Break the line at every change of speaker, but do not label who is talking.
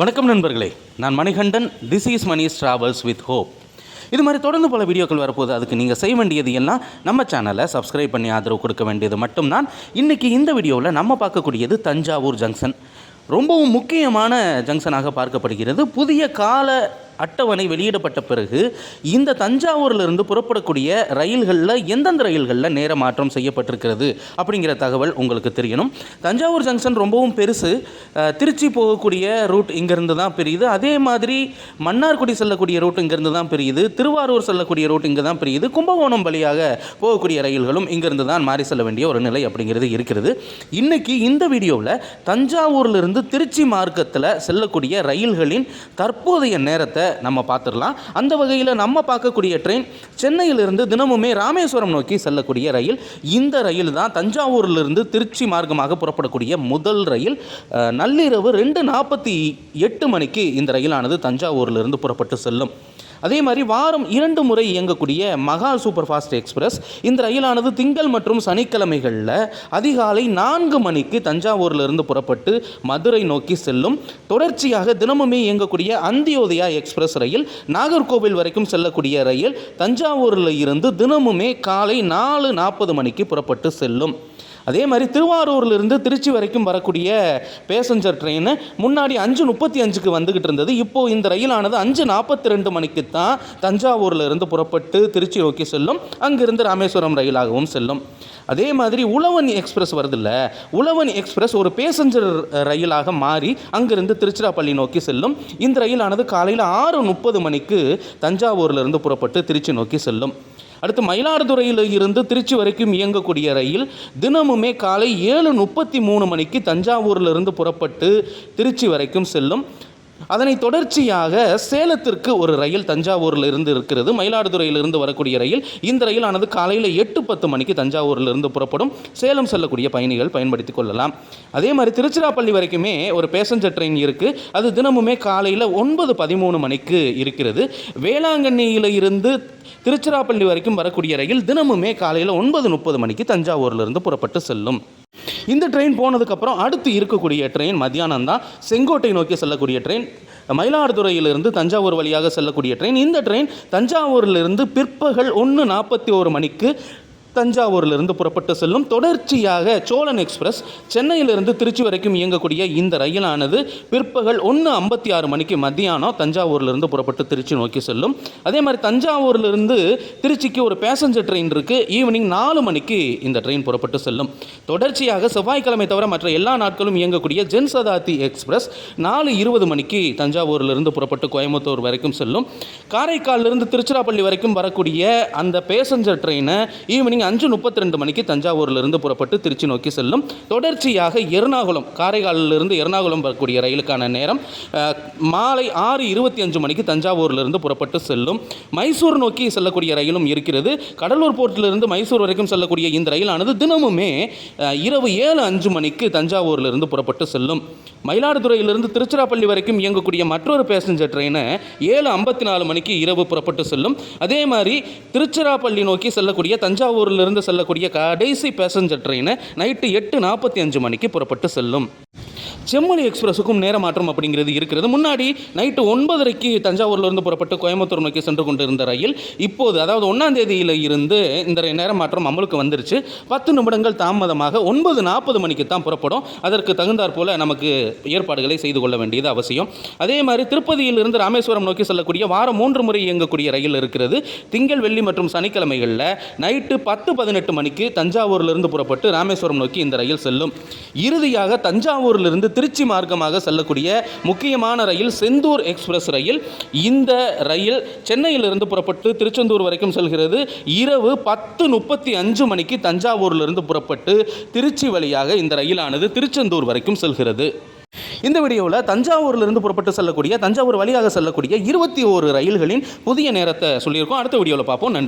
வணக்கம் நண்பர்களே. நான் Manikandan. This is Mani travels with hope இது மாதிரி தொடர்ந்து பல வீடியோக்கள் வரப்போகுது. அதுக்கு நீங்கள் செய்ய வேண்டியது எல்லாம் நம்ம சேனலை சப்ஸ்கிரைப் பண்ணி ஆதரவு கொடுக்க வேண்டியது மட்டும்தான். இன்றைக்கி இந்த வீடியோவில் நம்ம பார்க்கக்கூடியது தஞ்சாவூர் ஜங்ஷன் ரொம்பவும் முக்கியமான ஜங்ஷனாக பார்க்கப்படுகிறது. புதிய கால அட்டவணை வெளியிடப்பட்ட பிறகு இந்த தஞ்சாவூரிலிருந்து புறப்படக்கூடிய ரயில்களில் எந்தெந்த ரயில்களில் நேர மாற்றம் செய்யப்பட்டிருக்கிறது அப்படிங்கிற தகவல் உங்களுக்கு தெரியணும். தஞ்சாவூர் ஜங்ஷன் ரொம்பவும் பெருசு. திருச்சி போகக்கூடிய ரூட் இங்கேருந்து தான் பிரியுது. அதே மாதிரி மன்னார்குடி செல்லக்கூடிய ரூட் இங்கேருந்து தான் பிரியுது. திருவாரூர் செல்லக்கூடிய ரூட் இங்கே தான் பிரியுது. கும்பகோணம் வழியாக போகக்கூடிய ரயில்களும் இங்கேருந்து தான் மாறி செல்ல வேண்டிய ஒரு நிலை அப்படிங்கிறது இருக்கிறது. இன்னைக்கு இந்த வீடியோவில் தஞ்சாவூரிலிருந்து திருச்சி மார்க்கத்தில் செல்லக்கூடிய ரயில்களின் தற்போதைய நேரத்தை நம்ம பார்த்துடலாம். அந்த வகையில் நம்ம பார்க்கக்கூடிய ட்ரெயின் சென்னையிலிருந்து தினமுமே ராமேஸ்வரம் நோக்கி செல்லக்கூடிய ரயில் இந்த ரயில் தான் தஞ்சாவூரிலிருந்து திருச்சி மார்க்கமாக புறப்படக்கூடிய முதல் ரயில். நள்ளிரவு ரெண்டு நாற்பத்தி எட்டு மணிக்கு இந்த ரயிலானது தஞ்சாவூரிலிருந்து புறப்பட்டு செல்லும். அதே மாதிரி வாரம் இரண்டு முறை இயங்கக்கூடிய மகா சூப்பர் ஃபாஸ்ட் எக்ஸ்பிரஸ் இந்த ரயிலானது திங்கள் மற்றும் சனிக்கிழமைகளில் அதிகாலை நான்கு மணிக்கு தஞ்சாவூரிலிருந்து புறப்பட்டு மதுரை நோக்கி செல்லும். தொடர்ச்சியாக தினமுமே இயங்கக்கூடிய அந்தியோதயா எக்ஸ்பிரஸ் ரயில் நாகர்கோவில் வரைக்கும் செல்லக்கூடிய ரயில் தஞ்சாவூரில் இருந்து தினமுமே காலை நாலு நாற்பது மணிக்கு புறப்பட்டு செல்லும். அதே மாதிரி திருவாரூர்லேருந்து திருச்சி வரைக்கும் வரக்கூடிய பேசஞ்சர் ட்ரெயின் முன்னாடி அஞ்சு முப்பத்தி அஞ்சுக்கு வந்துக்கிட்டு இருந்தது. இப்போது இந்த ரயிலானது அஞ்சு நாற்பத்தி ரெண்டு மணிக்கு தான் தஞ்சாவூரில் இருந்து புறப்பட்டு திருச்சி நோக்கி செல்லும். அங்கிருந்து ராமேஸ்வரம் ரயிலாகவும் செல்லும். அதே மாதிரி உழவன் எக்ஸ்பிரஸ் வருதில்ல. உழவன் எக்ஸ்பிரஸ் ஒரு பேசஞ்சர் ரயிலாக மாறி அங்கிருந்து திருச்சிராப்பள்ளி நோக்கி செல்லும். இந்த ரயிலானது காலையில் ஆறு முப்பது மணிக்கு தஞ்சாவூரிலிருந்து புறப்பட்டு திருச்சி நோக்கி செல்லும். அடுத்து மயிலாடுதுறையில் இருந்து திருச்சி வரைக்கும் இயங்கக்கூடிய ரயில் தினமுமே காலை ஏழு முப்பத்தி மூணு மணிக்கு தஞ்சாவூரிலிருந்து புறப்பட்டு திருச்சி வரைக்கும் செல்லும். அதனை தொடர்ச்சியாக சேலத்திற்கு ஒரு ரயில் தஞ்சாவூரில் இருந்து இருக்கிறது. மயிலாடுதுறையிலிருந்து வரக்கூடிய ரயில். இந்த ரயிலானது காலையில் எட்டு பத்து மணிக்கு தஞ்சாவூரில் இருந்து புறப்படும். சேலம் செல்லக்கூடிய பயணிகள் பயன்படுத்திக் கொள்ளலாம். அதே மாதிரி திருச்சிராப்பள்ளி வரைக்குமே ஒரு பேசஞ்சர் ட்ரெயின் இருக்குது அது தினமுமே காலையில் ஒன்பது பதிமூணு மணிக்கு இருக்கிறது. வேளாங்கண்ணியில் இருந்து திருச்சிராப்பள்ளி வரைக்கும் வரக்கூடிய ரயில் தினமுமே காலையில் ஒன்பது முப்பது மணிக்கு தஞ்சாவூரிலிருந்து புறப்பட்டு செல்லும். இந்த ட்ரெயின் போனதுக்கப்புறம் அடுத்து இருக்கக்கூடிய ட்ரெயின் மத்தியானம் தான் செங்கோட்டை நோக்கி செல்லக்கூடிய ட்ரெயின் மயிலாடுதுறையிலிருந்து தஞ்சாவூர் வழியாக செல்லக்கூடிய ட்ரெயின் இந்த ட்ரெயின் தஞ்சாவூரிலிருந்து பிற்பகல் ஒன்று நாற்பத்தி ஒரு மணிக்கு தஞ்சாவூரிலிருந்து புறப்பட்டு செல்லும் தொடர்ச்சியாக சோழன் எக்ஸ்பிரஸ் சென்னையிலிருந்து திருச்சி வரைக்கும் இயங்கக்கூடிய இந்த ரயிலானது பிற்பகல் ஒன்று ஐம்பத்தி ஆறு மணிக்கு மத்தியானம் தஞ்சாவூரிலிருந்து புறப்பட்டு திருச்சி நோக்கி செல்லும். அதே மாதிரி தஞ்சாவூரிலிருந்து திருச்சிக்கு ஒரு பேசஞ்சர் ட்ரெயின் இருக்குது ஈவினிங் நாலு மணிக்கு இந்த ட்ரெயின் புறப்பட்டு செல்லும். தொடர்ச்சியாக செவ்வாய்க்கிழமை தவிர மற்ற எல்லா நாட்களும் இயங்கக்கூடிய ஜென்சதாத்தி எக்ஸ்பிரஸ் நாலு இருபது மணிக்கு தஞ்சாவூரிலிருந்து புறப்பட்டு கோயம்புத்தூர் வரைக்கும் செல்லும். காரைக்காலிலிருந்து திருச்சிராப்பள்ளி வரைக்கும் வரக்கூடிய அந்த பேசஞ்சர் ட்ரெயினை ஈவினிங் அஞ்சு முப்பத்தி ரெண்டு மணிக்கு தஞ்சாவூரிலிருந்து புறப்பட்டு திருச்சி நோக்கி செல்லும். தொடர்ச்சியாக எர்ணாகுளம் காரைக்காலிலிருந்து எர்ணாகுளம் வரக்கூடிய ரயிலுக்கான நேரம் மாலை ஆறு இருபத்தி அஞ்சு மணிக்கு தஞ்சாவூரிலிருந்து புறப்பட்டு செல்லும். மைசூர் நோக்கி செல்லக்கூடிய ரயிலும் இருக்கிறது. கடலூர் போர்ட்டிலிருந்து மைசூர் வரைக்கும் செல்லக்கூடிய இந்த ரயிலானது தினமுமே இரவு ஏழு அஞ்சு மணிக்கு தஞ்சாவூரிலிருந்து புறப்பட்டு செல்லும். மயிலாடுதுறையிலிருந்து திருச்சிராப்பள்ளி வரைக்கும் இயங்கக்கூடிய மற்றொரு பேசஞ்சர் ட்ரெயினை ஏழு ஐம்பத்தி நாலு மணிக்கு இரவு புறப்பட்டு செல்லும். அதே மாதிரி திருச்சிராப்பள்ளி நோக்கி செல்லக்கூடிய தஞ்சாவூரில் இருந்து செல்லக்கூடிய கடைசி பேசஞ்சர் ட்ரெயினை நைட்டு எட்டு நாற்பத்தி அஞ்சு மணிக்கு புறப்பட்டு செல்லும். செம்மொழி எக்ஸ்பிரஸுக்கும் நேர மாற்றம் அப்படிங்கிறது இருக்கிறது. முன்னாடி நைட்டு ஒன்பதரைக்கு தஞ்சாவூர்லேருந்து புறப்பட்டு கோயம்புத்தூர் நோக்கி சென்று கொண்டிருந்த ரயில் இப்போது அதாவது ஒன்றாம் தேதியில் இருந்து இந்த நேர மாற்றம் அமலுக்கு வந்துருச்சு. பத்து நிமிடங்கள் தாமதமாக ஒன்பது நாற்பது மணிக்கு தான் புறப்படும். அதற்கு தகுந்தாற் போல் நமக்கு ஏற்பாடுகளை செய்து கொள்ள வேண்டியது அவசியம். அதே மாதிரி திருப்பதியிலிருந்து ராமேஸ்வரம் நோக்கி செல்லக்கூடிய வாரம் மூன்று முறை இயங்கக்கூடிய ரயில் இருக்கிறது. திங்கள் வெள்ளி மற்றும் சனிக்கிழமைகளில் நைட்டு பத்து பதினெட்டு மணிக்கு தஞ்சாவூரிலிருந்து புறப்பட்டு ராமேஸ்வரம் நோக்கி இந்த ரயில் செல்லும். இறுதியாக தஞ்சாவூரிலிருந்து திருச்சி மார்க்கமாக செல்லக்கூடிய முக்கியமான ரயில் செந்தூர் எக்ஸ்பிரஸ் ரயில். இந்த ரயில் சென்னையிலிருந்து புறப்பட்டு திருச்செந்தூர் வரைக்கும் செல்கிறது. இரவு பத்து முப்பத்தி அஞ்சு மணிக்கு தஞ்சாவூரிலிருந்து புறப்பட்டு திருச்சி வழியாக இந்த ரயிலானது திருச்செந்தூர் வரைக்கும் செல்கிறது. இந்த வீடியோவில் தஞ்சாவூரிலிருந்து புறப்பட்டு செல்லக்கூடிய தஞ்சாவூர் வழியாக செல்லக்கூடிய இருபத்தி ஓரு ரயில்களின் புதிய நேரத்தை சொல்லியிருக்கோம். அடுத்த வீடியோவில் பார்ப்போம். நன்றி.